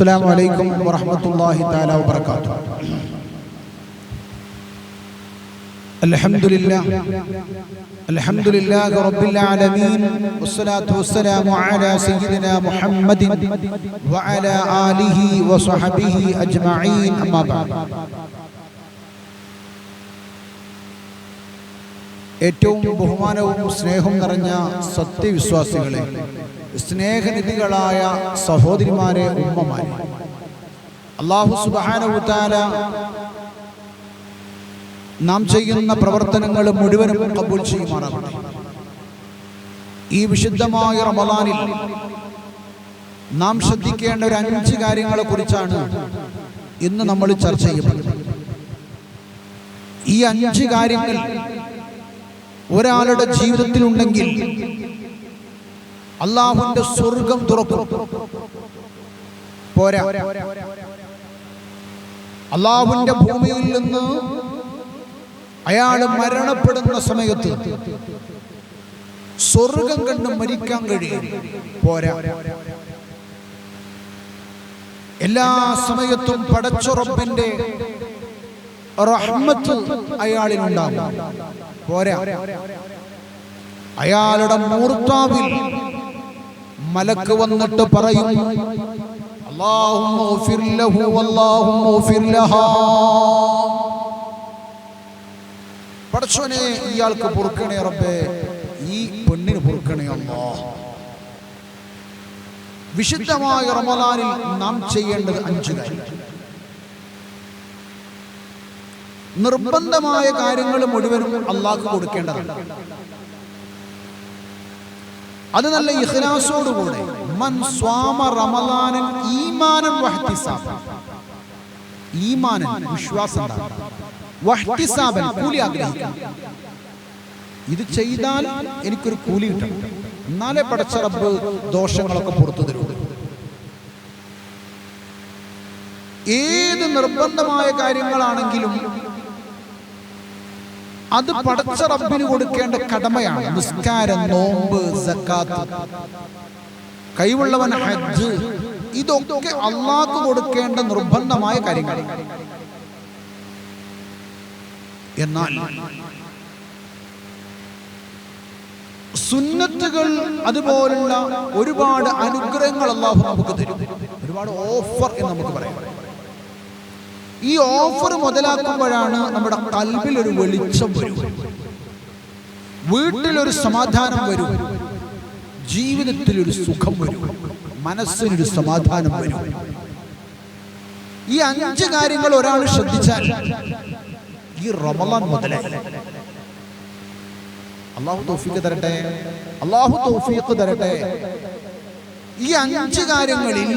السلام عليكم ورحمة الله تعالى وبركاته الحمد لله الحمد لله رب العالمين والصلاة والسلام على سيدنا محمد وعلى آله وصحبه أجمعين أما بعد ഏറ്റവും ബഹുമാനവും സ്നേഹവും നിറഞ്ഞ സത്യവിശ്വാസികളെ സ്നേഹനിധികളായ സഹോദരിമാരെ ഉമ്മമാരെ. അള്ളാഹു സുബാനവുത്താല നാം ചെയ്യുന്ന പ്രവർത്തനങ്ങൾ മുഴുവനും കബൂൽ ചെയ്യുമാറാകട്ടെ. ഈ വിശുദ്ധമായ റമദാനിൽ നാം ശ്രദ്ധിക്കേണ്ട ഒരു അഞ്ച് കാര്യങ്ങളെ കുറിച്ചാണ് ഇന്ന് നമ്മൾ ചർച്ച ചെയ്യപ്പെടുന്നത് ഈ അഞ്ച് കാര്യങ്ങൾ ഒരാളുടെ ജീവിതത്തിലുണ്ടെങ്കിൽ അള്ളാഹുവിന്റെ സ്വർഗം തുറക്കും. പോരാ. അള്ളാഹുവിന്റെ ഭൂമിയിൽ നിന്ന് അയാൾ മരണപ്പെടുന്ന സമയത്ത് സ്വർഗം കണ്ട് മരിക്കാൻ കഴിയും. പോരാ. എല്ലാ സമയത്തും പടച്ചുറപ്പിന്റെ റഹ്മത്ത് അയാളിനുണ്ടാകും. പോരാ. അയാളുടെ മൂർത്താവിൽ മലക്ക് വന്നിട്ട് പറയും പടച്ചോനെ ഇയാൾക്ക് പൊറുക്കണേ റബ്ബേ ഈ പെണ്ണിന് പൊറുക്കണേ അല്ലാ വിശുദ്ധമായ റമദാനിൽ നാം ചെയ്യേണ്ടത് അഞ്ചു കാര്യം നിർബന്ധമായ കാര്യങ്ങൾ മുഴുവനും അള്ളാഹ് കൊടുക്കേണ്ടതാണ്. അത് നല്ല ഇഹ്ലാസോടുകൂടെ മൻ സ്വാമ ഈമാനൻ ഈമാനൻ വിശ്വാസം ഇത് ചെയ്താൽ എനിക്കൊരു കൂലി കിട്ടും. എന്നാലേ പടച്ച റബ്ബ് ദോഷങ്ങളൊക്കെ പുറത്തു തരുള്ളൂ ഏത് നിർബന്ധമായ കാര്യങ്ങളാണെങ്കിലും അത് പടച്ച റബ്ബിന് കൊടുക്കേണ്ട കടമയാണ്. നിസ്കാരം നോമ്പ് സക്കാത്ത്. കൈവുള്ളവൻ ഹജ്ജ്. ഇതൊക്കെ അള്ളാഹ്ക്ക് കൊടുക്കേണ്ട നിർബന്ധമായ കാര്യങ്ങൾ. എന്നാൽ സുന്നത്തുകൾ അതുപോലുള്ള ഒരുപാട് അനുഗ്രഹങ്ങൾ അള്ളാഹു നമുക്ക് തരും. ഒരുപാട് ഓഫർ എന്ന് നമുക്ക് പറയാം. ഈ ഓഫർ മുതലാക്കുമ്പോഴാണ് നമ്മുടെ കൽവിൽ ഒരു വെളിച്ചം വരും. വീട്ടിലൊരു സമാധാനം വരും. ജീവിതത്തിൽ ഒരു സുഖം വരും. മനസ്സിനൊരു സമാധാനം വരും. ഈ അഞ്ച് കാര്യങ്ങൾ ഒരാൾ ശ്രദ്ധിച്ചാൽ ഈ റമലാൻ മുതലേ. അള്ളാഹു തോഫിക്ക് തരട്ടെ? അള്ളാഹു തൗഫീഖ് തരട്ടെ? ഈ അഞ്ച് കാര്യങ്ങളിൽ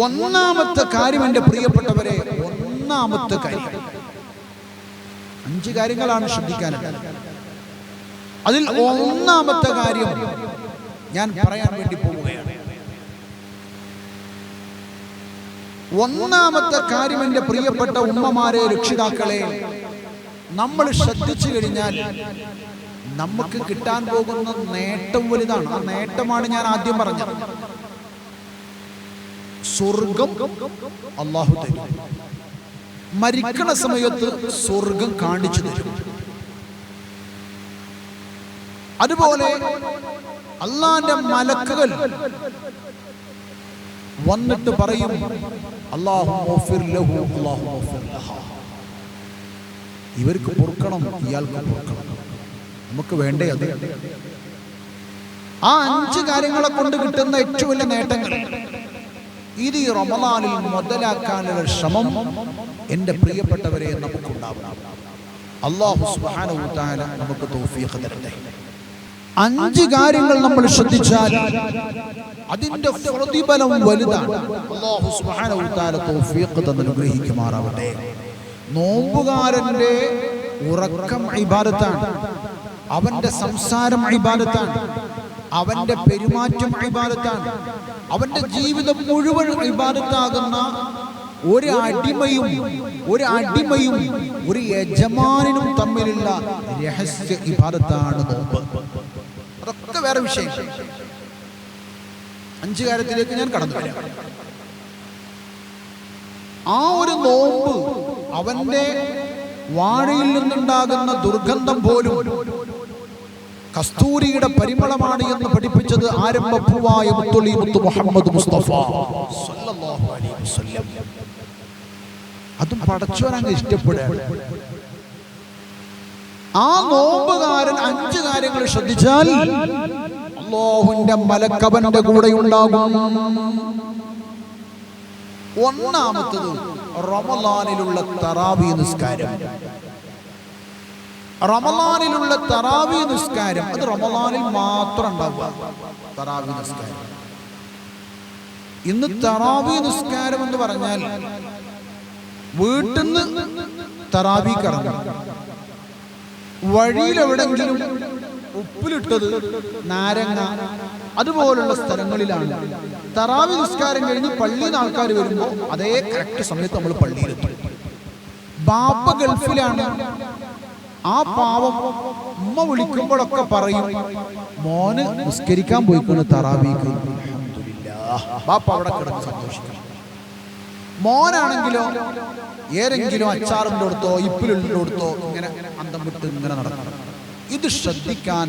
ഒന്നാമത്തെ കാര്യം എന്റെ പ്രിയപ്പെട്ടവരെ ഒന്നാമത്തെ കാര്യം. അഞ്ച് കാര്യങ്ങളാണ് ശ്രദ്ധിക്കാനുള്ളത്. അതിൽ ഒന്നാമത്തെ കാര്യം ഞാൻ പറയാൻ വേണ്ടി പോവുകയാണ്. ഒന്നാമത്തെ കാര്യം എന്റെ പ്രിയപ്പെട്ട ഉമ്മമാരെ രക്ഷിതാക്കളെ നമ്മൾ ശ്രദ്ധിച്ചു കഴിഞ്ഞാൽ നമുക്ക് കിട്ടാൻ പോകുന്ന നേട്ടം വലുതാണ്. ആ നേട്ടമാണ് ഞാൻ ആദ്യം പറഞ്ഞത്. സ്വർഗം അള്ളാഹു തരും. മരിക്കണ സമയത്ത് സ്വർഗം കാണിച്ചു തരും. അതുപോലെ അള്ളാന്റെ മലക്കുകൾ വന്നിട്ട് പറയും അള്ളാഹു ഇവർക്ക് പൊറുക്കണം ഇയാൾക്ക് പൊറുക്കണം. നമുക്ക് വേണ്ടേ അത്? ആ അഞ്ച് കാര്യങ്ങളെ കൊണ്ട് കിട്ടുന്ന ഏറ്റവും വലിയ നേട്ടങ്ങൾ. ഇത് ഈ റമദാനിൽ മുതലാക്കാനുള്ള ശ്രമം എന്റെ പ്രിയപ്പെട്ടവരെ നമുക്കുണ്ടാവണം. അള്ളാഹു സുബ്ഹാനഹു തആല നമുക്ക് തൗഫീഖ് തരട്ടെ. അഞ്ച് കാര്യങ്ങൾ നമ്മൾ ശ്രദ്ധിച്ചാൽ അതിന്റെ പ്രതിഫലം വലുതാണ്. അള്ളാഹു തആല തൗഫീഖ് തന്ന് അനുഗ്രഹിക്കുമാറാവട്ടെ നോമ്പുകാരന്റെ ഉറക്കം ഇബാദത്താണ്. അവന്റെ സംസാരം ഇബാദത്താണ്. അവന്റെ പെരുമാറ്റം ഇബാദത്താണ്. അവന്റെ ജീവിതം മുഴുവൻ ഇബാദത്താകുന്ന ഒരു അടിമയും ഒരു അടിമയും ഒരു യജമാനും തമ്മിലുള്ള രഹസ്യ ഇബാദത്താണ് നോമ്പ്. അതൊക്കെ വേറെ വിഷയം അഞ്ച് കാര്യത്തിലേക്ക് ഞാൻ കടന്നു ആ ഒരു നോമ്പ് അവന്റെ വാഴയിൽ നിന്നുണ്ടാകുന്ന ദുർഗന്ധം പോലും കസ്തൂരിയുടെ പരിമളമാണ് എന്ന് പഠിപ്പിച്ചത് ആരംഭപ്പൂവായ മുത്തുള്ളി മുത്തു മുഹമ്മദ് മുസ്തഫ. അതും പടച്ചോനങ്ങ് ഇഷ്ടപ്പെടുക ആ നോമ്പുകാരൻ അഞ്ച് കാര്യങ്ങൾ ശ്രദ്ധിച്ചാൽ അള്ളാഹുവിന്റെ മലക്കവന്റെ കൂടെ ഉണ്ടാകും. ഒന്നാമത്തത് റമലാനിലുള്ള തറാവി നിസ്കാരം. റമലാനിലുള്ള തറാവി നിസ്കാരം അത് റമലാനിൽ മാത്രം ഉണ്ടാവുക. തറാവി നിസ്കാരം. ഇന്ന് തറാവി നിസ്കാരം എന്ന് പറഞ്ഞാൽ വീട്ടിൽ നിന്ന് തറാവി കറങ്ങും വഴിയിലെവിടെങ്കിലും ഉപ്പിലിട്ടത് നാരങ്ങ അതുപോലുള്ള സ്ഥലങ്ങളിലാണ്. തറാവി നിസ്കാരം കഴിഞ്ഞ് പള്ളിയിൽ നിന്ന് ആൾക്കാർ വരുമ്പോൾ അതേ കറക്റ്റ് സമയത്ത് നമ്മൾ പള്ളിയിലെത്തും. ബാപ്പ ഗൾഫിലാണ്. ആ പാവം ഉമ്മ വിളിക്കുമ്പോഴൊക്കെ പറയും മോന് നിസ്കരിക്കാൻ പോയിക്കൊണ്ട് തറാവിക്ക്. ബാപ്പ അവിടെ മോനാണെങ്കിലോ ഏതെങ്കിലും അച്ചാറിന്റെ അടുത്തോ ഇപ്പിലുള്ള അടുത്തോ ഇങ്ങനെ അന്തം വിട്ട് ഇങ്ങനെ നടക്കണം ഇത് ശ്രദ്ധിക്കാൻ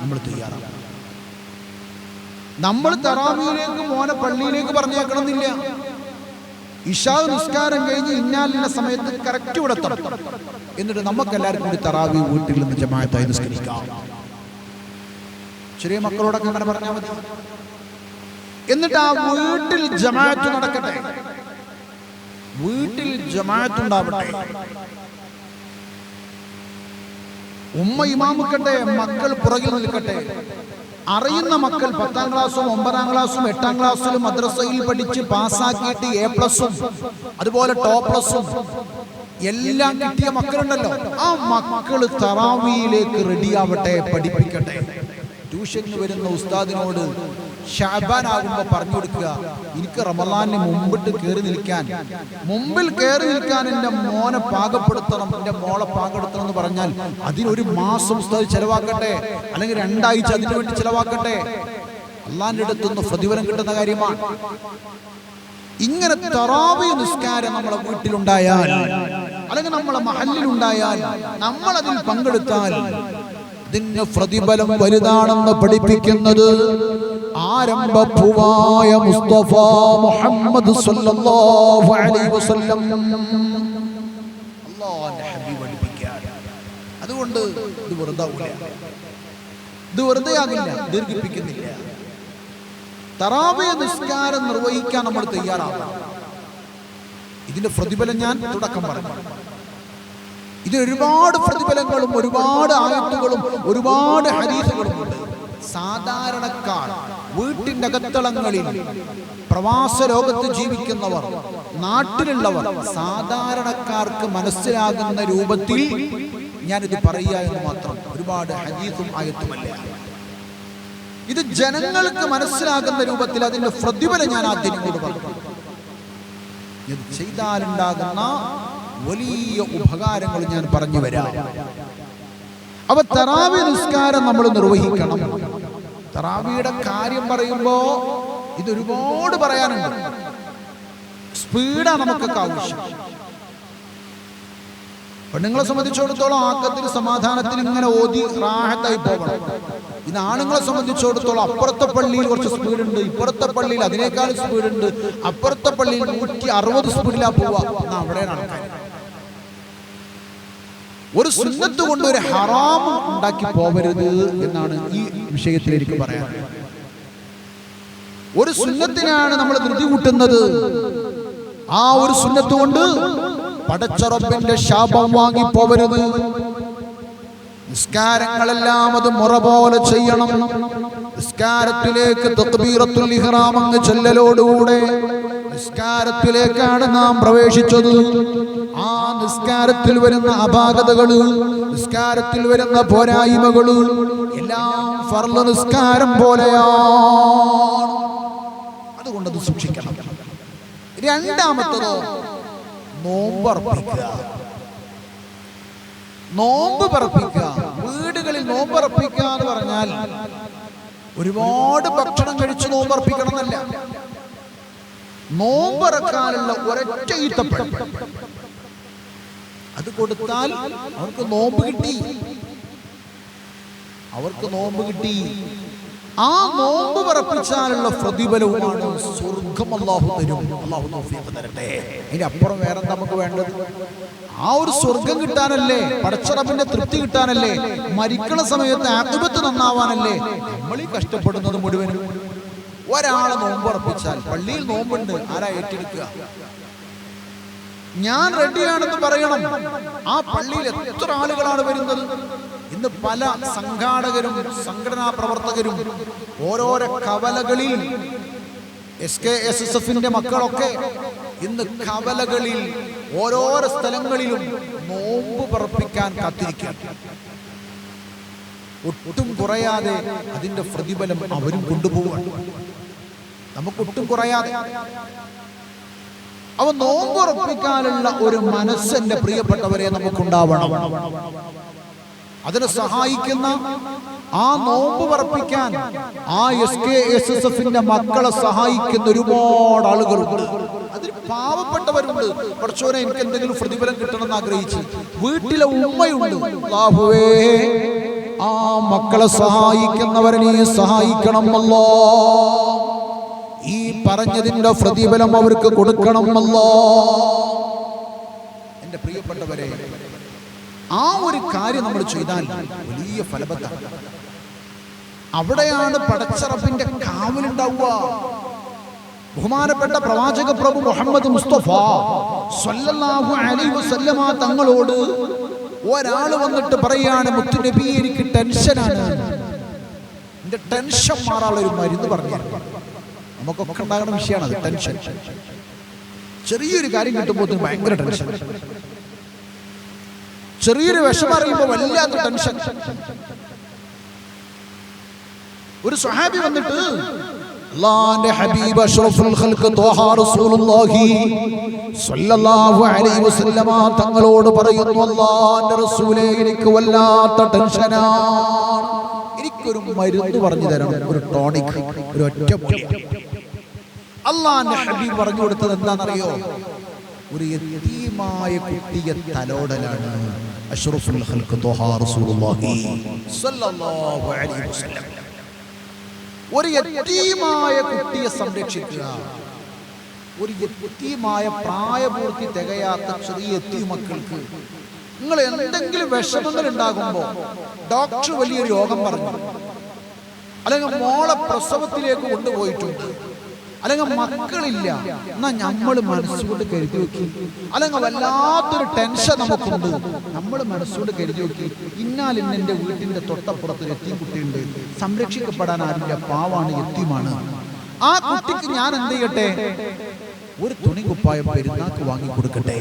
നമ്മൾ തയ്യാറാണ്. നമ്മൾ തറാവിയിലേക്ക് മോനെ പള്ളിയിലേക്ക് പറഞ്ഞേക്കണമെന്നില്ല. ഇഷാ നിസ്കാരം കഴിഞ്ഞ് ഇന്നാലിന്റെ സമയത്ത് കറക്റ്റ് ഇവിടെ എന്നിട്ട് നമുക്ക് എല്ലാവർക്കും കൂടി തറാവി വീട്ടിൽ നിന്ന് ജമായത്തായി നിസ്കരിക്കാം. ചെറിയ മക്കളോടൊക്കെ അങ്ങനെ പറഞ്ഞാൽ മതി. എന്നിട്ട് ആ വീട്ടിൽ ജമാഅത്ത് നടക്കട്ടെ. വീട്ടിൽ ജമാഅത്ത് ഉണ്ടാവട്ടെ. ഉമ്മ ഇമാമുക്കട്ടെ മക്കൾ പുറകിൽ നിൽക്കട്ടെ. അറിയുന്ന മക്കൾ പത്താം ക്ലാസ്സും ഒമ്പതാം ക്ലാസ്സും എട്ടാം ക്ലാസ്സിലും മദ്രസയിൽ പഠിച്ച് പാസ്സാക്കിയിട്ട് എ പ്ലസും അതുപോലെ ടോപ്പ് പ്ലസും എല്ലാം കിട്ടിയ മക്കളുണ്ടല്ലോ. ആ മക്കൾ തറാവിയിലേക്ക് റെഡിയാവട്ടെ പഠിപ്പിക്കട്ടെ. ട്യൂഷന് വരുന്ന ഉസ്താദിനോട് ഷാബാൻ ആകുമ്പോ പറഞ്ഞു കൊടുക്കുക എനിക്ക് റമലാനിന് മുമ്പിട്ട് കയറി നിൽക്കാൻ മുമ്പിൽ കയറി നിൽക്കാൻ എന്റെ മോനെ പാകപ്പെടുത്തണം എന്റെ മോളെ പാകപ്പെടുത്തണം എന്ന് പറഞ്ഞാൽ അതിനൊരു മാസം ഉസ്താദ് ചെലവാക്കട്ടെ അല്ലെങ്കിൽ രണ്ടാഴ്ച അതിനു വേണ്ടി ചെലവാക്കട്ടെ. അള്ളാന്റെ അടുത്തുനിന്ന് പ്രതിഫലം കിട്ടുന്ന കാര്യമാണ്. ഇങ്ങനെ തറാവി നിസ്കാരം നമ്മളെ വീട്ടിലുണ്ടായാൽ അല്ലെങ്കിൽ നമ്മളെ മഹലിലുണ്ടായാൽ നമ്മളതിൽ പങ്കെടുത്താൽ ഇതിന് പ്രതിഫലം വലുതാണെന്ന് പഠിപ്പിക്കുന്നത് ആരംഭഭുവായ മുസ്തഫ മുഹമ്മദ് സല്ലല്ലാഹു അലൈഹി വസല്ലം. അല്ലാഹുവിന്റെ ഹബീബ് പഠിപ്പിക്കുകയാണ്. അതുകൊണ്ട് ഇത് വെറുതെ ഇത് വെറുതെ ആകില്ല ദീർഘിപ്പിക്കുന്നില്ല. തറാവയ നിസ്കാരം നിർവഹിക്കാൻ നമ്മൾ തയ്യാറാവണം. ഇതിന്റെ പ്രതിഫലം ഞാൻ തുടക്കം പറഞ്ഞു ഇത് ഒരുപാട് പ്രതിഫലങ്ങളും ഒരുപാട് ആയത്തുകളും ഒരുപാട് ഹരീസുകളും ഉണ്ട്. സാധാരണക്കാർ വീട്ടിന്റെ അകത്തളങ്ങളിൽ പ്രവാസ ലോകത്ത് ജീവിക്കുന്നവർ നാട്ടിലുള്ളവർ സാധാരണക്കാർക്ക് മനസ്സിലാകുന്ന രൂപത്തിൽ ഞാനിത് പറയുക എന്ന് മാത്രം ഒരുപാട് ഹദീസും ആയത്തുമല്ല ഇത് ജനങ്ങൾക്ക് മനസ്സിലാകുന്ന രൂപത്തിൽ അതിന്റെ പ്രതിഫലം ഞാൻ ആദ്യം പറഞ്ഞു. ഇത് ചെയ്താലുണ്ടാകുന്ന വലിയ ഉപകാരങ്ങൾ ഞാൻ പറഞ്ഞു വരാം. അപ്പൊ തറാവി നിസ്കാരം നമ്മൾ നിർവഹിക്കണം. തറാവിയുടെ കാര്യം പറയുമ്പോ ഇതൊരുപാട് പറയാനുണ്ട്. സ്പീഡാണ് നമുക്കൊക്കെ ആവശ്യം. പെണ്ണുങ്ങളെ സംബന്ധിച്ചിടത്തോളം ആക്കത്തിന് സമാധാനത്തിന് ഇങ്ങനെ ഓതി റാഹത്തായി പോകണം. ഇത് ആണുങ്ങളെ സംബന്ധിച്ചിടത്തോളം അപ്പുറത്തെ പള്ളിയിൽ കുറച്ച് സ്പീഡ് ഉണ്ട് ഇപ്പുറത്തെ പള്ളിയിൽ അതിനേക്കാൾ സ്പീഡ് ഉണ്ട് അപ്പുറത്തെ പള്ളിയിൽ നൂറ്റി അറുപത് സ്പീഡിലാ പോവുക. എന്നാ അവിടെ ആൾക്കാർ ഒരു സുന്നത്ത് കൊണ്ട് ഒരു ഹറാം ഉണ്ടാക്കി പോവരുത് എന്നാണ് ഈ വിഷയത്തിൽ എനിക്ക് പറയാൻ. ഒരു സുന്നത്തിനാണ് നമ്മൾ ധൃതി കൂട്ടുന്നത്. ആ ഒരു സുന്നത്ത് കൊണ്ട് പടച്ചറപ്പിന്റെ ശാപം വാങ്ങി പോവരുത്. നിസ്കാരങ്ങളെല്ലാം അത് മുറ പോലെ ചെയ്യണം. നിസ്കാരത്തിലേക്ക് തക്ബീറത്തുൽ ഇഹ്റാം അങ്ങ് ചെല്ലലോടുകൂടെ നിസ്കാരത്തിലേക്കാണ് നാം പ്രവേശിച്ചത്. ആ നിസ്കാരത്തിൽ വരുന്ന അപാകതകൾ നിസ്കാരത്തിൽ വരുന്ന പോരായ്മകൾ എല്ലാം ഫർൾ നിസ്കാരം പോലെയാണ്. അതുകൊണ്ടത് സൂക്ഷിക്കണം. രണ്ടാമത്തതോ നോമ്പർപ്പിക്കുക നോമ്പ് പറപ്പിക്കുക വീടുകളിൽ നോമ്പ് നോമ്പറപ്പിക്കുക എന്ന് പറഞ്ഞാൽ ഒരുപാട് ഭക്ഷണം കഴിച്ച് നോമ്പർപ്പിക്കണമെന്നല്ല. നോമ്പറക്കാനുള്ള ഒരൊറ്റ ഈത്തപ്പഴം. അത് കൊടുത്താൽ അവർക്ക് നോമ്പ് കിട്ടി. അവർക്ക് നോമ്പ് കിട്ടി. ആ നോമ്പ് പറപ്പിച്ചാലുള്ള പ്രതിഫലവുമാണ് സ്വർഗം അള്ളാഹു തരും. അള്ളാഹു തരട്ടെ. ഇനി അപ്പുറം വേറെ നമുക്ക് വേണ്ടത്? ആ ഒരു സ്വർഗം കിട്ടാനല്ലേ പടച്ചറപ്പിന്റെ തൃപ്തി കിട്ടാനല്ലേ മരിക്കണ സമയത്ത് ആത്മത്ത് നന്നാവാനല്ലേ നമ്മൾ ഈ കഷ്ടപ്പെടുന്നത് മുഴുവനും? ഒരാളെ നോമ്പ് ഉറപ്പിച്ചാൽ പള്ളിയിൽ നോമ്പുണ്ട് ആരാ ഏറ്റെടുക്കുക? ഞാൻ റെഡിയാണെന്ന് പറയണം. ആ പള്ളിയിൽ എത്ര ആളുകളാണ് വരുന്നത്? ഇന്ന് പല സംഘാടകരും സംഘടനാ പ്രവർത്തകരും ഓരോരോ കവലകളിൽ എസ് കെ എസ് എസ് എഫിന്റെ മക്കളൊക്കെ ഇന്ന് കവലകളിൽ ഓരോരോ സ്ഥലങ്ങളിലും നോമ്പ് പറപ്പിക്കാൻ കാത്തിരിക്കുക ഒട്ടും കുറയാതെ അതിന്റെ പ്രതിഫലം അവരും കൊണ്ടുപോവാണ് നമുക്കൊട്ടും കുറയാതെ. അവ നോമ്പുറപ്പിക്കാനുള്ള ഒരു മനസ്സിന്റെ പ്രിയപ്പെട്ടവരെ നമുക്കുണ്ടാവണം. അതിനെ സഹായിക്കുന്ന ആ നോമ്പ് പറപ്പിക്കാൻ ആ എസ് കെ എസ് എസ് എഫിന്റെ മക്കളെ സഹായിക്കുന്ന ഒരുപാട് ആളുകളുണ്ട്. അതിൽ പാവപ്പെട്ടവരുണ്ട്. പഠിച്ചോനെ എനിക്ക് എന്തെങ്കിലും പ്രതിഫലം കിട്ടണമെന്ന് ആഗ്രഹിച്ച് വീട്ടിലെ ഉമ്മയുണ്ട്. അല്ലാഹുവേ ആ മക്കളെ സഹായിക്കുന്നവരെ നീ സഹായിക്കണമല്ലോ. ഈ പറഞ്ഞതിന്റെ പ്രതിഫലം അവർക്ക് കൊടുക്കണമല്ലോ. എന്റെ പ്രിയപ്പെട്ടവരെ ആ ഒരു കാര്യം നമ്മൾ ചെയ്താൽ വലിയ ഫലബത്താണ് അവിടെയാണ് പടച്ചറപ്പിന്റെ കാവലുണ്ടാവുക. ബഹുമാനപ്പെട്ട പ്രവാചക പ്രഭു മുഹമ്മദ് മുസ്തഫ അലൈഹി വസല്ലമ തങ്ങളോട് ഒരാൾ വന്നിട്ട് പറയാണ് മുത്തുനബി എനിക്ക് ടെൻഷനാണ്. എന്റെ ടെൻഷൻ മാറാനുള്ള ഒരു മരുന്ന് പറഞ്ഞു. നമുക്കൊക്കെ ഉണ്ടാകുന്ന വിഷയമാണ് ടെൻഷൻ. ചെറിയൊരു കാര്യം കിട്ടുമ്പോൾ ഭയങ്കര ടെൻഷൻ. ചെറിയൊരു വിഷമം അറിയുമ്പോൾ വല്ലാത്ത ടെൻഷൻ ഒരു സ്വഹാബി വന്നിട്ട് അള്ളാന്റെ ഹബീബ് അഷ്റഫുൽ ഖൽഖ് ത്വഹ റസൂലുള്ളാഹി സ്വല്ലല്ലാഹു അലൈഹി വസല്ലമ തങ്ങളോട് പറയുന്നു അള്ളാന്റെ റസൂലേ എനിക്ക് വല്ലാത്ത ടെൻഷനാണ് എനിക്കൊരു മരുന്ന് പറഞ്ഞു തരണം ഒരു ടോണിക് ഒരു ഒറ്റ അള്ളാന്റെ ഹബീബ് പറഞ്ഞു കൊടുത്തത് എന്താണെന്നറിയോ? ഒരു യതീമായ കുട്ടിയെ തലോടലാണ്. അഷ്റഫുൽ ഖൽഖ് ത്വഹ റസൂലുള്ളാഹി സ്വല്ലല്ലാഹു അലൈഹി വസല്ലം ഒരു യത്തീമായ കുട്ടിയെ സംരക്ഷിക്കുക. ഒരു യത്തീമായ പ്രായപൂർത്തി തികയാത്ത ചെറിയ എത്തി മക്കൾക്ക് നിങ്ങൾ എന്തെങ്കിലും വിഷമങ്ങൾ ഉണ്ടാകുമ്പോൾ ഡോക്ടർ വലിയൊരു രോഗം പറഞ്ഞു. അല്ലെങ്കിൽ മോളെ പ്രസവത്തിലേക്ക് കൊണ്ടുപോയിട്ടുണ്ട്. അല്ലെങ്കിൽ മക്കളില്ല. എന്നാ നമ്മൾ മനസ്സുകൊണ്ട് കരുതി നോക്കി. അല്ലെങ്കിൽ വല്ലാത്തൊരു ടെൻഷൻ നമുക്കുണ്ട്. നമ്മൾ മനസ്സുകൊണ്ട് കരുതി നോക്കി. ഇന്നാലിന്ന് എന്റെ വീട്ടിന്റെ തൊട്ടപ്പുറത്ത് എത്തി കുട്ടിയുണ്ട് സംരക്ഷിക്കപ്പെടാൻ ആരില്ല പാവാണ് എത്തിയുമാണ്. ആ കുട്ടിക്ക് ഞാൻ എന്ത് ചെയ്യട്ടെ? ഒരു തുണി കുപ്പായം പെരുന്നാക്ക് വാങ്ങി കൊടുക്കട്ടെ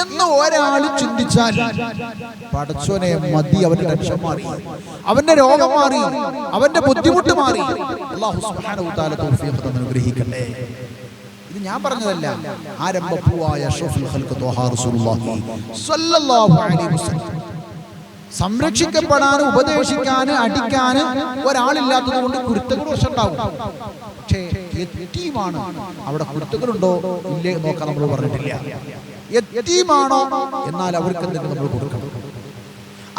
എന്ന് ഒരാൾ ചിന്തിച്ചാൽ പടച്ചോനെ മതി അവന്റെ ടെൻഷൻ മാറി. അവന്റെ രോഗം മാറി അവന്റെ ബുദ്ധിമുട്ട് മാറി. അള്ളാഹു അനുഗ്രഹിക്കട്ടെ. ഇത് ഞാൻ പറഞ്ഞതല്ല. ആരംഭപ്പൂവായ സംരക്ഷിക്കപ്പെടാനും ഉപദേശിക്കാന് അടിക്കാന് ഒരാളില്ലാത്തത് കൊണ്ട് കുരുത്തകൾ വർഷമുണ്ടാവും പക്ഷേ യത്തീമാണ് അവിടെ കുരുത്തകളുണ്ടോ ഇല്ലേ നോക്കാൻ നമ്മൾ പറഞ്ഞിട്ടില്ല. യത്തീമാണോ എന്നാൽ അവർക്ക് എന്തെങ്കിലും നമ്മൾ കൊടുക്കണം.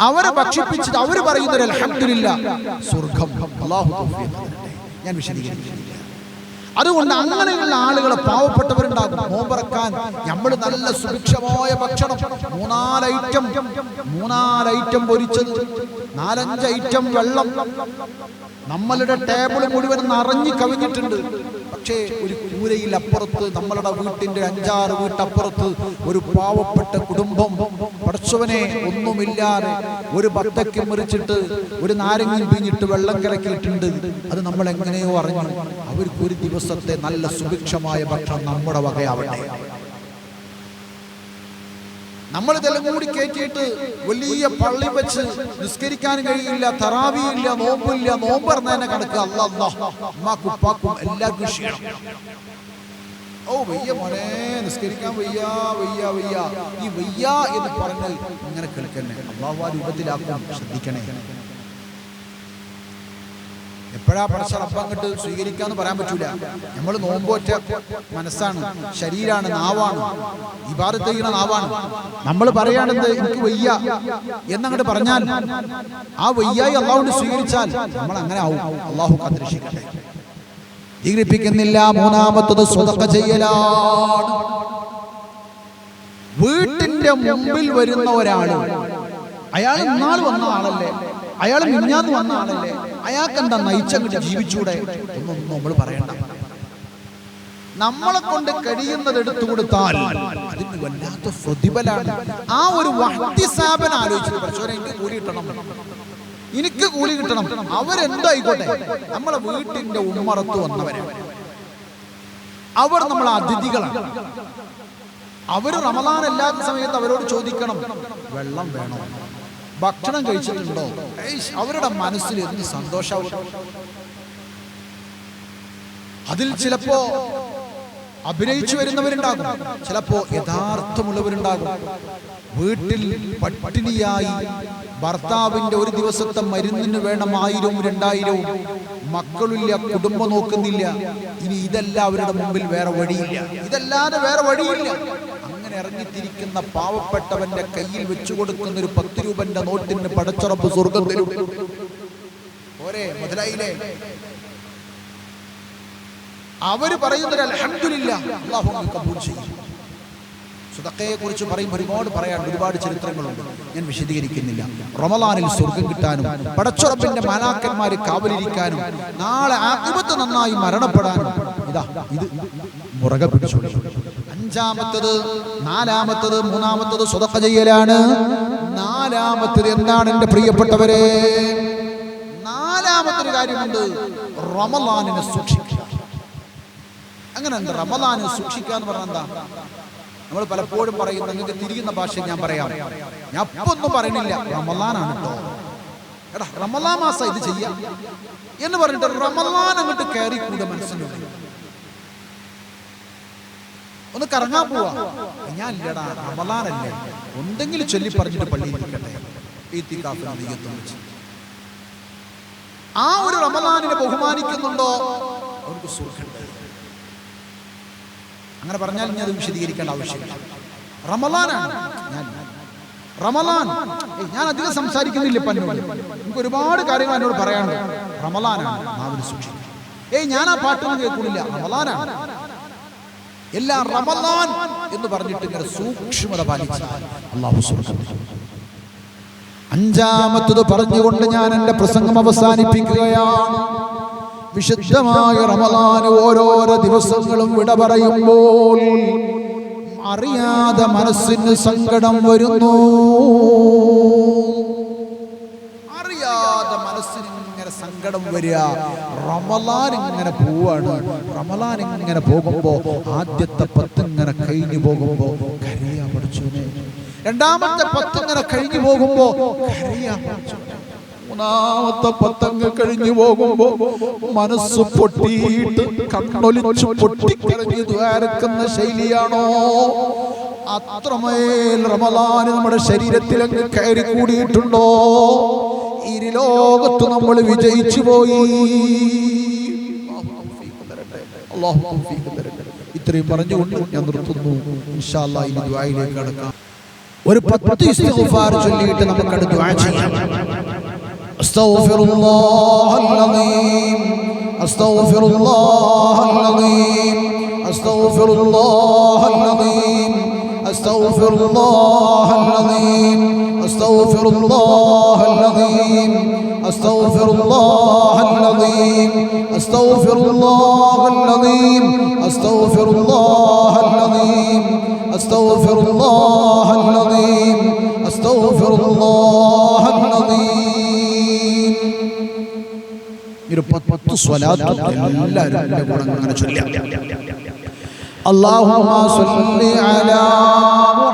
അവരെ ഭക്ഷിപ്പിച്ചത് അവർ പറയുന്നത് അൽഹംദുലില്ല സ്വർഗം ഞാൻ വിശദീകരിക്കുന്നില്ല. അതുകൊണ്ട് അങ്ങനെയുള്ള ആളുകളെ പാവപ്പെട്ടവരുണ്ടാകും. നോമ്പറക്കാൻ നമ്മൾ നല്ല സുഭിക്ഷമായ ഭക്ഷണം. മൂന്നാലൈറ്റം മൂന്നാലൈറ്റം പൊരിച്ചത് നാലഞ്ച് ഐറ്റം വെള്ളം. നമ്മളുടെ ടേബിൾ മുഴുവൻ നിറഞ്ഞു കവിഞ്ഞിട്ടുണ്ട്. പക്ഷേ ഒരു കൂരയിൽ അപ്പുറത്ത് നമ്മളുടെ വീട്ടിന്റെ അഞ്ചാറ് വീട്ടപ്പുറത്ത് ഒരു പാവപ്പെട്ട കുടുംബം. പടച്ചവനെ ഒന്നുമില്ലാതെ ഒരു ബത്തക്ക് മുറിച്ചിട്ട് ഒരു നാരങ്ങയും പിഞ്ഞിട്ട് വെള്ളം കിടക്കിയിട്ടുണ്ട് അത് നമ്മൾ എങ്ങനെയോ അറിഞ്ഞു. അവർക്ക് ഒരു ദിവസത്തെ നല്ല സുഭിക്ഷമായ ഭക്ഷണം നമ്മുടെ വകയാവട്ടെ. നമ്മൾ ഇതെല്ലാം കൂടി കയറ്റിയിട്ട് വലിയ പള്ളി വെച്ച് നിസ്കരിക്കാൻ കഴിയില്ല തറാവിയില്ല നോമ്പില്ല നോമ്പ് പറഞ്ഞതിനെ കണക്ക് അല്ല ഉമ്മാക്കും ഉപ്പാക്കും എല്ലാവർക്കും ക്ഷീണം. ഓ വയ്യ മോനെ നിസ്കരിക്കാൻ വയ്യ വയ്യ വയ്യ. ഈ വയ്യ എന്ന് പറഞ്ഞാൽ ഇങ്ങനെ കേൾക്കണേ അള്ളാഹു ആ രൂപത്തിലാക്കും ശ്രദ്ധിക്കണേ. എപ്പോഴാ പടച്ച റബ്ബ് അങ്ങോട്ട് സ്വീകരിക്കാന്ന് പറയാൻ പറ്റൂല. നമ്മൾ നോമ്പോറ്റ മനസ്സാണ് ശരീരമാണ് നാവാണ്. ഇബാദത്ത് ചെയ്യുന്ന നാവാണ്. നമ്മൾ പറയാണെന്ത് എനിക്ക് വയ്യ എന്നങ്ങോട്ട് പറഞ്ഞാൽ ആ വയ്യായി അള്ളാഹുണ്ട് സ്വീകരിച്ചാൽ നമ്മൾ അങ്ങനെ ആവും. അള്ളാഹു കാത്തിരക്ഷിക്കട്ടെ. സ്വീകരിപ്പിക്കുന്നില്ല മൂന്നാമത്തത് സ്വതക്ക ചെയ്യലാണ്. വീട്ടിന്റെ മുമ്പിൽ വരുന്ന ഒരാൾ അയാൾ ഇന്നാൾ വന്ന ആളല്ലേ? അയാൾ മിഞ്ഞാന്ന് വന്ന ആളല്ലേ? അയാൾക്ക് എന്താ നയിച്ചങ്ങോട്ട് ജീവിച്ചൂടെ? ഒന്നും നമ്മൾ പറയണ്ട. നമ്മളെ കൊണ്ട് കഴിയുന്നത് എടുത്തു കൊടുത്താൽ അതിന് വല്ലാത്ത പ്രതിഫലാണ്. ആ ഒരു വഹ്തിസ്ഥാപനം ആലോചിച്ചു പഠിച്ചോനെ എനിക്ക് കൂലി കിട്ടണം. എനിക്ക് കൂലി കിട്ടണം. അവരെന്തായിക്കോട്ടെ? നമ്മളെ വീട്ടിന്റെ ഉമ്മറത്ത് വന്നവരാണ് അവർ നമ്മളെ അതിഥികളാണ്. അവർ റമദാൻ അല്ലാത്ത സമയത്ത് അവരോട് ചോദിക്കണം വെള്ളം വേണോ? ഭക്ഷണം കഴിച്ചിട്ടുണ്ടോ? അവരുടെ മനസ്സിൽ എന്ത് സന്തോഷമാവും അതിൽ ചിലപ്പോ അഭിനയിച്ചു വരുന്നവരുണ്ടാകും. ചിലപ്പോ യഥാർത്ഥമുള്ളവരുണ്ടാകും. വീട്ടിൽ പട്ടിണിയായി ഭർത്താവിന്റെ ഒരു ദിവസത്തെ മരുന്നിന് വേണം ആയിരവും രണ്ടായിരവും. മക്കളില്ല കുടുംബം നോക്കുന്നില്ല. ഇനി ഇതല്ല അവരുടെ മുമ്പിൽ വേറെ വഴിയില്ല. ഇതല്ലാതെ വേറെ വഴിയില്ല. ഇറങ്ങിത്തിരിക്കുന്ന പാവപ്പെട്ടവന്റെ കയ്യിൽ വെച്ചു കൊടുക്കുന്ന ഒരു പത്ത് രൂപന്റെ നോട്ടിന് പടച്ചുറപ്പ് സ്വർഗം തരും അവർ പറയുന്നത് സുതക്കയെ കുറിച്ച് പറയുമ്പോൾ ഒരുപാട് പറയാൻ ഒരുപാട് ചരിത്രങ്ങളുണ്ട്. ഞാൻ വിശദീകരിക്കുന്നില്ല. റമലാനിൽ സ്വർഗം കിട്ടാനും പടച്ചുറപ്പിന്റെ മാനാക്കന്മാർ കാവലിരിക്കാനും നാളെ ആത്മത്തെ നന്നായി മരണപ്പെടാനും. ഇതാ ഇത് മുറകെ പിടിച്ചു അഞ്ചാമത്തത് നാലാമത്തത് മൂന്നാമത്തത് സ്വതഫ ചെയ്യലാണ്. നാലാമത്തത് എന്താണ് എന്റെ പ്രിയപ്പെട്ടവരെ? നാലാമത്തൊരു കാര്യമുണ്ട് റമലാനിനെ സൂക്ഷിക്കുക. അങ്ങനെ എന്താ റമദാന് സൂക്ഷിക്കുക എന്ന് പറഞ്ഞാൽ എന്താ? നമ്മൾ പലപ്പോഴും പറയും നിങ്ങൾക്ക് തിരിയുന്ന ഭാഷ ഞാൻ പറയാം. ഞാൻ അപ്പൊ ഒന്നും പറയണില്ല റമലാനാണ് കേട്ടോ എടാ റമലാ മാസം ഇത് ചെയ്യാം. എന്ന് പറഞ്ഞിട്ട് റമലാൻ അങ്ങോട്ട് കയറി കൂടെ മനസ്സിനുള്ളിൽ. ഒന്ന് കറങ്ങാൻ പോവാ. ഞാൻ ഇല്ലടാ റമലാനല്ലേ എന്തെങ്കിലും ചൊല്ലി പറഞ്ഞിട്ട് പള്ളിയിൽ നിൽക്കട്ടെ വെച്ച് ആ ഒരു റമലാനിനെ ബഹുമാനിക്കുന്നുണ്ടോ? അവർക്ക് സുഖമുണ്ട് അങ്ങനെ പറഞ്ഞാൽ ഞാൻ അത് വിശദീകരിക്കേണ്ട ആവശ്യമില്ല. റമലാനാണ് ഞാൻ റമലാൻ ഞാൻ അധികം സംസാരിക്കുന്നില്ല നമുക്ക് എനിക്ക് ഒരുപാട് കാര്യങ്ങൾ എന്നോട് പറയാനുണ്ട്. റമലാനാണ് നാവിന് സൂക്ഷിക്കും. ഏയ് ഞാൻ ആ പാട്ടൊന്നും കേൾക്കുന്നില്ല. റമലാനാണ് എല്ലാ റമദാൻ എന്ന് പറഞ്ഞിട്ട് ഇങ്ങനെ സൂക്ഷ്മത പാലിച്ചു അള്ളാഹു അഞ്ചാമത്തത് പറഞ്ഞുകൊണ്ട് ഞാൻ എന്റെ പ്രസംഗം അവസാനിപ്പിക്കുകയാണ്. വിശുദ്ധമായ റമദാന് ഓരോരോ ദിവസങ്ങളും വിട പറയുമ്പോൾ അറിയാതെ മനസ്സിന് സങ്കടം വരുന്നു. അറിയാതെ മനസ്സിന് സങ്കടം വരിക. റമലാൻ ഇങ്ങനെ പോവാണ്. റമലാൻ ഇങ്ങനെ പോകുമ്പോ ആദ്യത്തെ പത്ത് ഇങ്ങനെ കഴിഞ്ഞു പോകുമ്പോ കരയാ പഠിച്ചോനെ രണ്ടാമത്തെ പത്ത് ഇങ്ങനെ കഴിഞ്ഞു പോകുമ്പോ കരയാ മൂന്നാമത്തെ പത്തങ്ങ് കഴിഞ്ഞു പോകുമ്പോ മനസ്സ് പൊട്ടിയിട്ട് കണ്ണൊലിച്ചു പൊട്ടിക്കരഞ്ഞു ശൈലിയാണോ? അത്രമേൽ റമലാന് നമ്മുടെ ശരീരത്തിൽ അങ്ങ് കയറി കൂടിയിട്ടുണ്ടോ ഇരുലോകത്ത് നമ്മൾ വിജയിച്ചു പോയി. ഇത്രയും പറഞ്ഞുകൊണ്ട് ഞാൻ നിർത്തുന്നു. കടക്കാം. ഒരു പത്ത് ഇസ്തിഗ്ഫാർ ചൊല്ലിയിട്ട് നമുക്ക് അടുത്ത് ചെയ്യാം. അസ്തഗ്ഫിറുല്ലാഹ് അൽഅദീം. അസ്തഗ്ഫിറുല്ലാഹ് അൽഅദീം. أستغفر الله العظيم أستغفر الله العظيم أستغفر الله العظيم أستغفر الله العظيم أستغفر الله العظيم أستغفر الله العظيم أستغفر الله العظيم ഒരു പത്ത് സ്വലാത്ത് എല്ലാവരും എൻ്റെ കൂടെ അങ്ങനെ ചൊല്ലാം اللهم صل على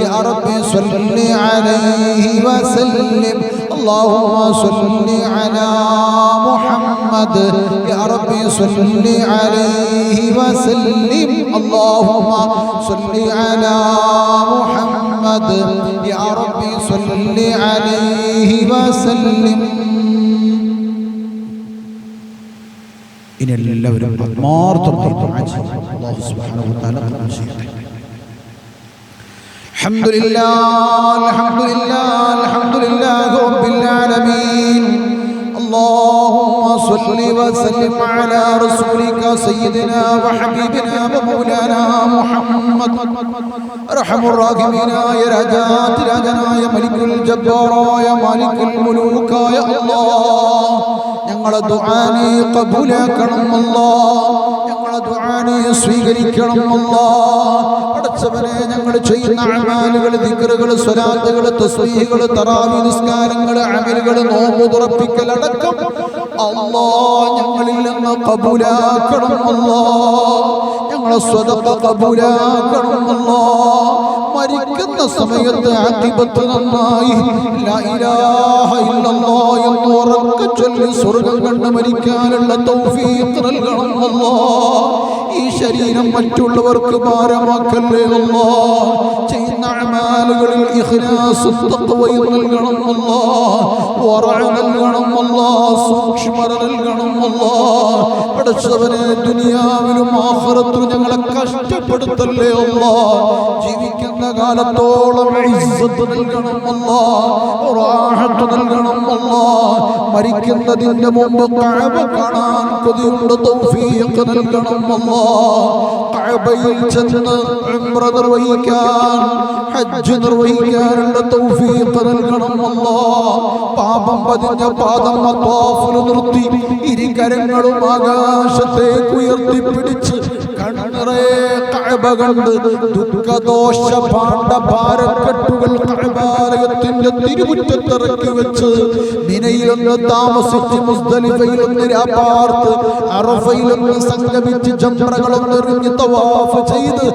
يا ربي صل عليه وسلم اللهم صل على محمد يا ربي صل عليه وسلم اللهم صل على محمد يا ربي صل عليه وسلم ഇനി എല്ലാവരും ആത്മാർത്ഥമായി ദുആ ചെയ്യണം. അല്ലാഹു സുബ്ഹാനഹു വ തആല കബൂൽ ചെയ്യട്ടെ الحمد لله الحمد لله الحمد لله رب العالمين اللهم صل وسلم على رسولك سيدنا وحبيبنا ومولانا محمد ارحم الراحمين يا രാജാതി രാജനായ മലിക്കുൽ ജബ്ബാറായ മാലിക്കുൽ മുലൂക്കായ അല്ലാഹ് ഞങ്ങളെ ദുആനെ കബൂലാക്കണം അല്ലാഹ് നമ്മളെ ദ്വാനെ സ്വീകരിക്കണം പടച്ചവനെ ഞങ്ങൾ ചെയ്യുന്ന അമാലുകൾ ദിക്കറുകൾ സ്വരാത്തുകൾ തസ്വീകൾ തറാവി നിസ്കാരങ്ങൾ അമലുകൾ നോമ്പുറപ്പിക്കലടക്കം അള്ളാ ഞങ്ങളിൽ നിന്ന് കബൂലാക്കണം അള്ളാ ഞങ്ങളെ സ്വതപ്പ കബൂലാക്കണം അള്ളാ മരിക്കുന്ന സമയത്ത് ആക്കിബത്ത് നന്നായി. എന്ന് ഉറക്കെ ചൊല്ലി സ്വർഗം കണ്ട് മരിക്കാനുള്ള തൗഫീഖ് നൽകണം അല്ലാ ഈ ശരീരം മറ്റുള്ളവർക്ക് ഭാരമാക്കല്ലേ? അല്ലാ ചെയ്യുന്ന അമാലുകളിൽ ഇഖ്ലാസ് തഖ്വയും നൽകണം. അല്ലാ ഉറവ നൽകണം. അല്ലാ സൂക്ഷ്മത നൽകണം. അല്ലാ പഠിച്ചവനെ ദുനിയാവിലും ആഖിറത്തിലും ഞങ്ങളെ കഷ്ടപ്പെടുത്തല്ലേ? അല്ലാ ജീവിക്കുന്ന കാലത്തോളം നൽകണം. അല്ലാ റാഹത്ത് നൽകണം. അല്ലാ മരിക്കുന്നതിന്റെ മുമ്പ് കാണാൻ കൊതിയുണ്ട് തൗഫീഖ് നൽകണം. അല്ലാ കഅബയിൽ ചെന്ന് ഉംറ നിർവഹിക്കാൻ ഹജ്ജ് നിർവഹിക്കാനുള്ള തൗഫീഖ് നൽകണം അല്ലാ. പാപം പതിഞ്ഞ പാദം അത്വാഫിൽ നിർത്തി ഇരുകരങ്ങളും ആകാശത്തേക്ക് ഉയർത്തിപ്പിടിച്ച് കണ്ണറേ കഅബ കണ്ട് ദുഃഖദോഷ പാണ്ഡ ഭാരക്കെട്ടുകൾ കഅബാലയത്തിന്റെ തിരുമുറ്റത്തിറക്കി വെച്ച് മിനയിലൊന്ന് താമസിച്ച് മുസ്തലിഫയിലൊന്ന് രാപാർത്ത് അറഫയിലൊന്ന് സംഗമിച്ച് ചന്ദ്രകളൊന്ന് എറിഞ്ഞ് തവാഫ് ചെയ്ത്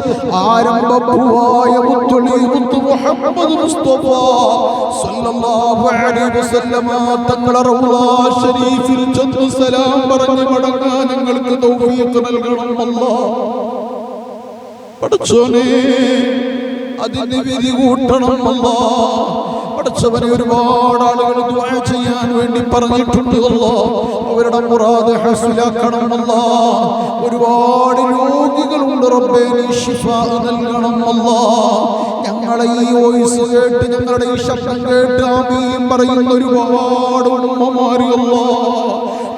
ആരംഭപ്പൂവായ മുത്തുളി മുത്തു മുഹമ്മദ് മുസ്തഫ സല്ലല്ലാഹു അലൈഹി വസല്ലമ തങ്ങളെ റൗള ശരീഫിൽ ചെന്ന് സലാം പറഞ്ഞ് മടങ്ങാൻ ഞങ്ങൾക്ക് തൗഫീഖ് നൽകണം അല്ലാഹ്. പടച്ചോനെ അതിന് വിധി കൂട്ടണം അല്ലാ. പടച്ചവനെ ഒരുപാട് ആളുകൾ ചെയ്യാൻ വേണ്ടി പറഞ്ഞിട്ടുണ്ടല്ലോ അവരുടെ മുറാദ് ഹസിലാക്കണം ഒരുപാട് രോഗികളുണ്ട് റബ്ബേ നൽകണം ഞങ്ങളെ ഈ വോയിസ് കേട്ട് ഞങ്ങളുടെ ഈ ശബ്ദം കേട്ട് ആമീൻ പറയുന്ന ഒരുപാട് ഉമ്മമാര്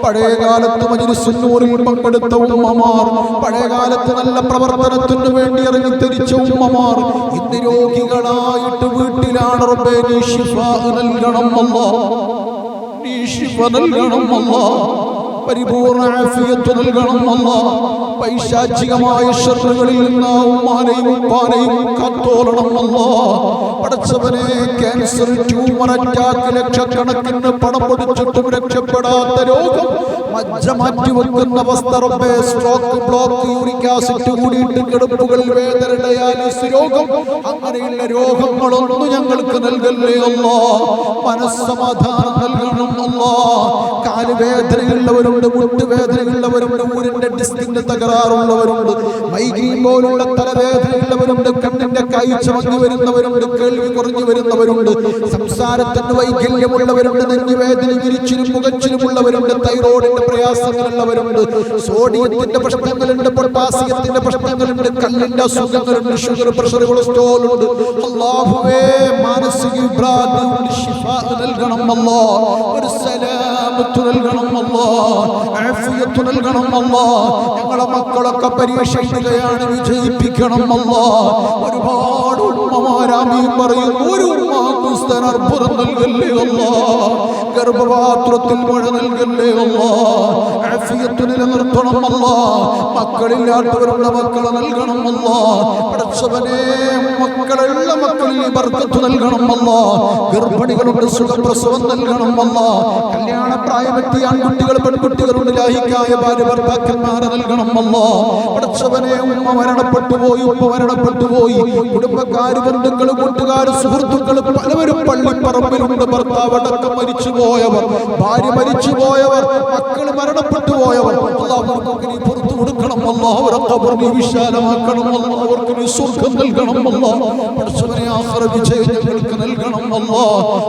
അല്ലാ പഴയ കാലത്ത് മജിലിസുന്നൂറിൽ പങ്കെടുത്ത ഉമ്മമാർ പഴയകാലത്ത് നല്ല പ്രവർത്തനത്തിനു വേണ്ടി ഇറങ്ങി തിരിച്ച ഉമ്മമാർ ഇന്ന് രോഗികളായിട്ട് വീട്ടിലാണ് റബ്ബേ നൽകണം അല്ലാ. പരിപൂർണ ആഫിയത്ത് നൽകണം അല്ലാ. പൈശാചികമായ ശ്രദ്ധകളിൽ നിന്ന് ഉമ്മാനെയും ഉപ്പാനെയും കത്തോളണം അല്ലോ. പടച്ചവനെ ക്യാൻസർ ട്യൂമർ അറ്റാക്ക് ലക്ഷക്കണക്കിന് പണം പൊടിച്ചിട്ടും രക്ഷപ്പെടാത്ത രോഗം മജ്ജ മാറ്റി വെക്കുന്ന റബ്ബേ. സ്ട്രോക്ക് ബ്ലോക്ക് യൂറിക് ആസിഡ് കൂടിയിട്ട് കിടപ്പുകൾ വേദന ഡയാലിസ് രോഗം അങ്ങനെയുള്ള രോഗങ്ങളൊന്നും ഞങ്ങൾക്ക് നൽകല്ലേ അല്ലോ. മനസ്സമാധാനം നൽകണം അല്ലാ. കാലുവേദനയുള്ളവരുണ്ട് മുട്ടുവേദനയുള്ളവരുണ്ട് ഊരിന്റെ ഡിസ്കിന്റെ തകരാറുള്ളവരുണ്ട് മൈഗ്രീൻ പോലുള്ള തലവേദനയുള്ളവരുണ്ട് വരുന്നവരുണ്ട് മങ്ങി വരുന്നവരുണ്ട് കേൾവി കുറഞ്ഞു വരുന്നവരുണ്ട് സംസാരത്തിന് വൈകല്യമുള്ളവരുണ്ട് നെഞ്ഞുവേദന വിരിച്ചിലും മുഖച്ചിലുമുള്ളവരുണ്ട് തൈറോയിഡിന്റെ പ്രയാസങ്ങളുള്ളവരുണ്ട് സോഡിയത്തിന്റെ പ്രശ്നങ്ങളുണ്ട് പൊട്ടാസ്യത്തിന്റെ പ്രശ്നങ്ങളുണ്ട് കല്ലിന്റെ അസുഖങ്ങളുണ്ട് ഷുഗർ പ്രഷർ കൊളസ്ട്രോൾ ഉണ്ട്. അള്ളാഹുവേ മാനസിക നൽകണം ഒരു സലാമത്ത് നൽകണം നൽകണം ഞങ്ങളെ മക്കളൊക്കെ പരീക്ഷ വിജയിപ്പിക്കണം അല്ലോ. ഒരുപാട് ഉമ്മമാരാമീ പറയും ഒരു സ്ഥാനാർപ്പുറം നൽകല്ലേ അല്ലാ ഗർഭപാത്രത്തിൽ മഴ നൽകല്ലേ അല്ലാ ആഫിയത്ത് നിലനിർത്തണം അല്ലാ മക്കളില്ലാത്തവരുടെ മക്കളെ നൽകണം അല്ലാ പടച്ചവനെ മക്കളുള്ള മക്കളിൽ ബർക്കത്ത് നൽകണം അല്ലാ ഗർഭിണികളുണ്ട് സുഖപ്രസവം നൽകണം അല്ലാ കല്യാണ പ്രായമെത്തിയ ആൺകുട്ടികൾ പെൺകുട്ടികളുടെ ലാഹിക്കായ ഭാര്യ ഭർത്താക്കന്മാരെ നൽകണം അല്ലാ പടച്ചവനെ ഉമ്മ മരണപ്പെട്ടു പോയി ഉമ്മ മരണപ്പെട്ടു പോയി. കുടുംബക്കാര് ബന്ധുക്കൾ കൂട്ടുകാർ സുഹൃത്തുക്കൾ പലവരും പള്ളിപ്പറമ്പിലുണ്ട് ഭർത്താവ് അടക്കം മരിച്ചു പോയവർ ഭാര്യ മരിച്ചു പോയവർ മക്കൾ മരണപ്പെട്ടു പോയവർ അള്ളാഹുർക്ക് നീ പുറത്തു കൊടുക്കണം അല്ലാ അവരെ ഖബർ നീ വിശാലമാക്കണം അല്ലാ അവർക്ക് നീ സ്വർഗം നൽകണം അല്ലാ പടച്ചവനെ ആഖിറ വിജയം ഞങ്ങൾക്ക് നൽകണം അല്ലാ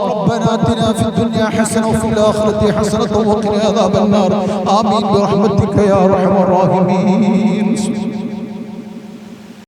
ربنا آتنا في الدنيا حسنة وفي الآخرة حسنة وقنا عذاب النار آمين برحمتك يا أرحم الراحمين